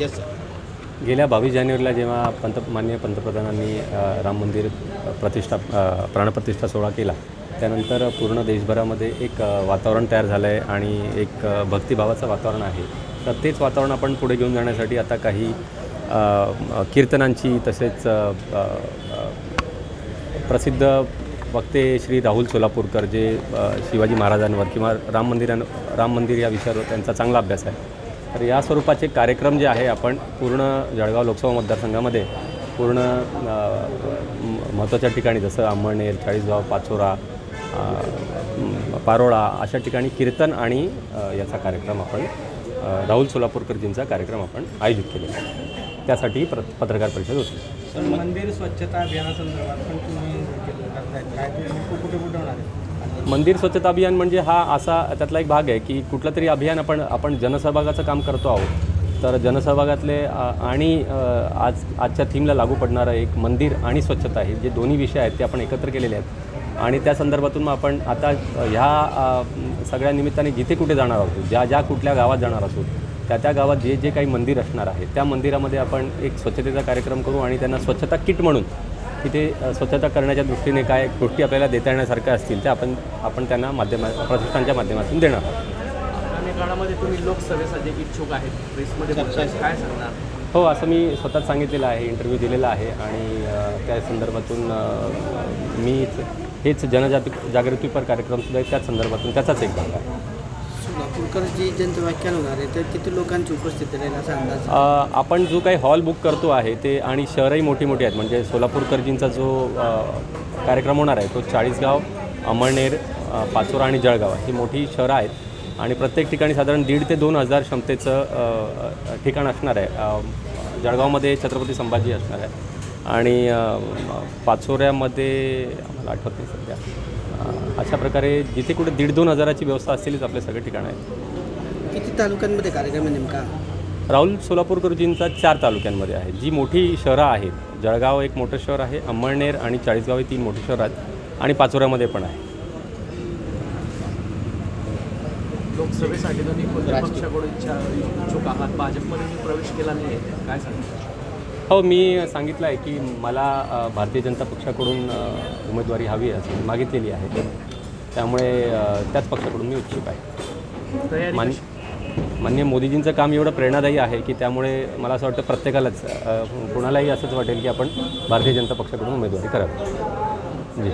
Yes sir गेल्या बावीस जानेवारीला जेव्हा पंत माननीय पंतप्रधानांनी राम मंदिर प्रतिष्ठा प्राणप्रतिष्ठा सोहळा केला त्यानंतर पूर्ण देशभरामध्ये एक वातावरण तयार झालं आहे आणि एक भक्तिभावाचं वातावरण आहे. तर तेच वातावरण आपण पुढे घेऊन जाण्यासाठी आता काही कीर्तनांची तसेच प्रसिद्ध वक्ते श्री राहुल सोलापूरकर जे शिवाजी महाराजांवर किंवा राम मंदिरां राम मंदिर या विषयावर त्यांचा चांगला अभ्यास आहे. तर या स्वरूपाचे कार्यक्रम जे आहे आपण पूर्ण जळगाव लोकसभा मतदारसंघामध्ये पूर्ण महत्त्वाच्या ठिकाणी जसं अंमळनेर चाळीसगाव पाचोरा पारोळा अशा ठिकाणी कीर्तन आणि याचा कार्यक्रम आपण राहुल सोलापूरकरजींचा कार्यक्रम आपण आयोजित केलेला आहे. त्यासाठी प्र पत्रकार परिषद होती. मंदिर स्वच्छता अभियानासंदर्भात पण तुम्ही काय कुठे कुठे होणार आहे? मंदिर स्वच्छता अभियान म्हणजे हा असा त्यातला एक भाग आहे की कुठलं तरी अभियान आपण आपण जनसहभागाचं काम करतो आहोत. तर जनसहभागातले आणि आज आजच्या थीमला लागू पडणारं एक मंदिर आणि स्वच्छता हे जे दोन्ही विषय आहेत ते आपण एकत्र केलेले आहेत. आणि त्या संदर्भातून मग आपण आता ह्या सगळ्या निमित्ताने जिथे कुठे जाणार आहोत ज्या ज्या कुठल्या गावात जाणार असू त्या त्या गावात जे जे काही मंदिर असणार आहे त्या मंदिरामध्ये आपण एक स्वच्छतेचा कार्यक्रम करू आणि त्यांना स्वच्छता किट म्हणून तिथे स्वच्छता करण्याच्या दृष्टीने काय गोष्टी आपल्याला देता येण्यासारख्या असतील त्या आपण आपण त्यांना माध्यमा प्रतिष्ठानच्या माध्यमातून देणार आहोत. आगामी काळामध्ये तुम्ही लोकसभेसाठी इच्छुक आहेत. प्रेसमध्ये काय सांगणार? हो असं मी स्वतःच सांगितलेलं आहे इंटरव्ह्यू दिलेला आहे आणि त्या संदर्भातून मी हेच जनजागृ जागृतीपर कार्यक्रमसुद्धा त्याच संदर्भातून त्याचाच एक भाग आहे. सोलापूरकरची ज्यांचं व्याख्यान होणार आहे तर किती लोकांची उपस्थिती राहील असा अंदाज? आपण जो काही हॉल बुक करतो आहे ते आणि शहरही मोठी मोठी आहेत म्हणजे सोलापूरकरजींचा जो कार्यक्रम होणार आहे तो चाळीसगाव अमळनेर पाचोरा आणि जळगाव ही मोठी शहरं आहेत. आणि प्रत्येक ठिकाणी साधारण दीड ते दोन हजार क्षमतेचं ठिकाण असणार आहे. जळगावमध्ये छत्रपती संभाजी असणार आहे. आणि पाचोऱ्यामध्ये आम्हाला आठवत नाही सध्या. अशा प्रकारे जिथे कुठे दीड दोन हजाराची व्यवस्था असलेलीच आपले सगळे ठिकाणं. आहेत किती तालुक्यांमध्ये कार्यक्रम आहे नेमका? राहुल सोलापूरकरजींचा चार तालुक्यांमध्ये आहे. जी मोठी शहरं आहेत जळगाव एक मोठं शहर आहे अंमळनेर आणि चाळीसगाव हे तीन मोठी शहरं आहेत आणि पाचोऱ्यामध्ये पण आहे. लोकसभेसाठी तुम्ही कोणत्या पक्षाकडून इच्छा इच्छुक आहात? भाजपमध्ये प्रवेश केला नाही आहे काय सांगणार हो मी सांगितलं आहे की मला भारतीय जनता पक्षाकडून उमेदवारी हवी आहे असं मागितलेली आहे. त्यामुळे त्याच पक्षाकडून मी इच्छुक आहे. मान मान्य मोदीजींचं काम एवढं प्रेरणादायी आहे की त्यामुळे मला असं वाटतं प्रत्येकालाच कुणालाही असंच वाटेल की आपण भारतीय जनता पक्षाकडून उमेदवारी करावी. जी.